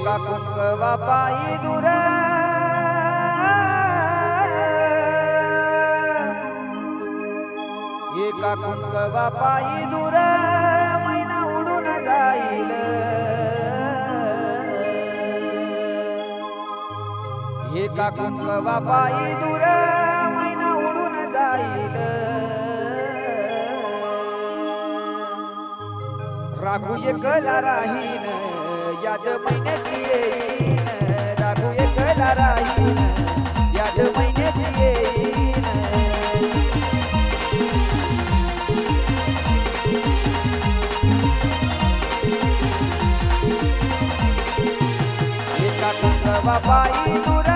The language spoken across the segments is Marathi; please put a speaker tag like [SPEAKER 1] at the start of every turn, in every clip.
[SPEAKER 1] एका कुंकवा पायी दूर? एका कुंकवा पायी दूर? महिना उडून जाईल. एका कुंकवा पायी दूर? महिना उडून जाईल. राघू एकला राहीन याद महिन्याची येईन. राघू एकला राहीन याद महिन्याची येईन. एका कुंकवा पायी दूर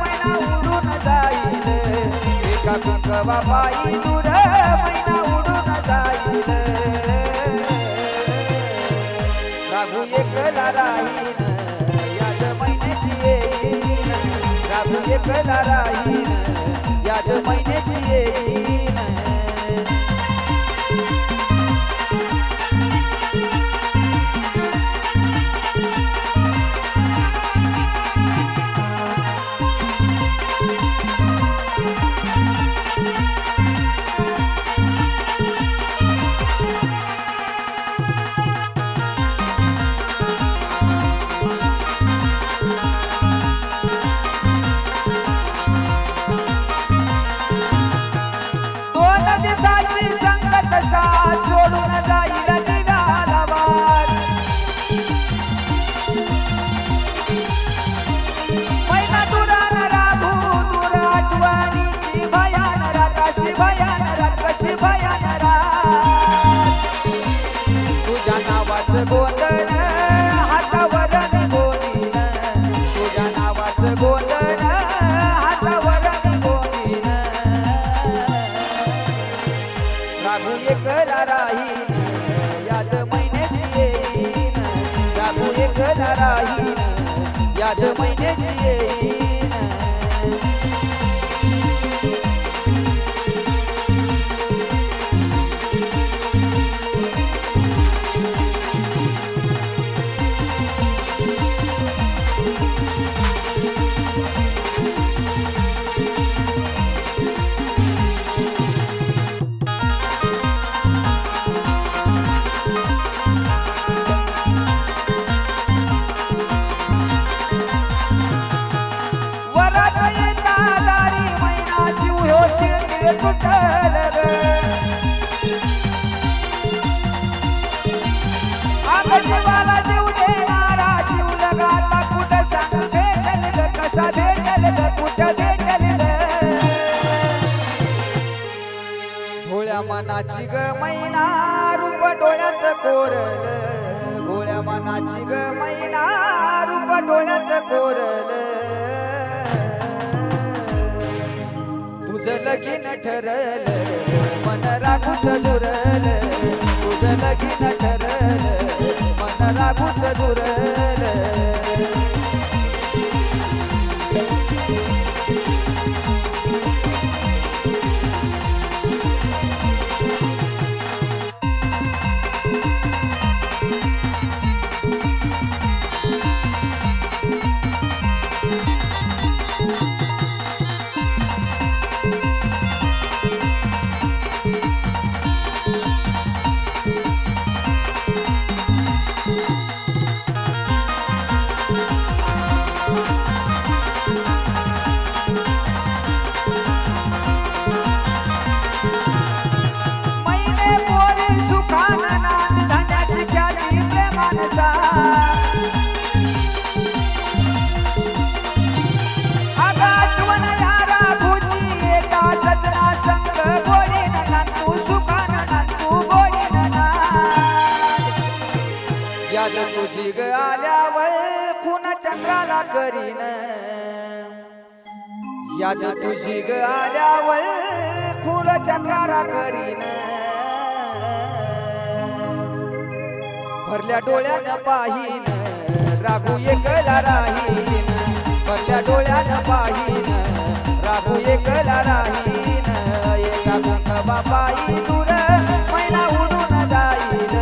[SPEAKER 1] महिना उडून जाईल एका कुंकवा पायी दूर राघू एकला राहीन. याद महिन्याची येईन राघू एकला राहीन. राघू एकला राहीन याद महिन्याची येईन. जागू एक राहीन याद महिन्याची येईन. भोळ्या मनाची ग मैना रूप डोळ्यात कोरल. भोळ्या मनाची ग मैना रूप डोळ्यात कोरल. तुझं लगीन ठरल मन राखूच दुरल तुझं लगीन ठरल मन राखूच दुरल. प्रेमान आठवण यारा सजना संग सुखान याद तुझी ग आल्यावर खून चंद्राला करीन। याद तुझी ग आल्यावर खून चंद्राला करीन। भरल्या डोळ्यानं पाहिन राघू एकला राहीन. भरल्या डोळ्यानं पाहिन राघू एकला राहीन. एका कंकवा पायी दूर मैना उडून जाईल.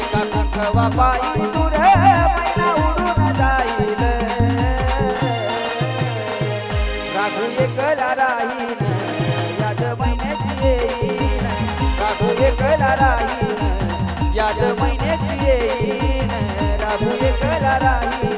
[SPEAKER 1] एका कंकवा पायी दूर मैना उडून जाईल. राघू एकला राहीन याद महिन्याची येईन राघू एकला राहीन याद महिन्या देई न राहुल कला राही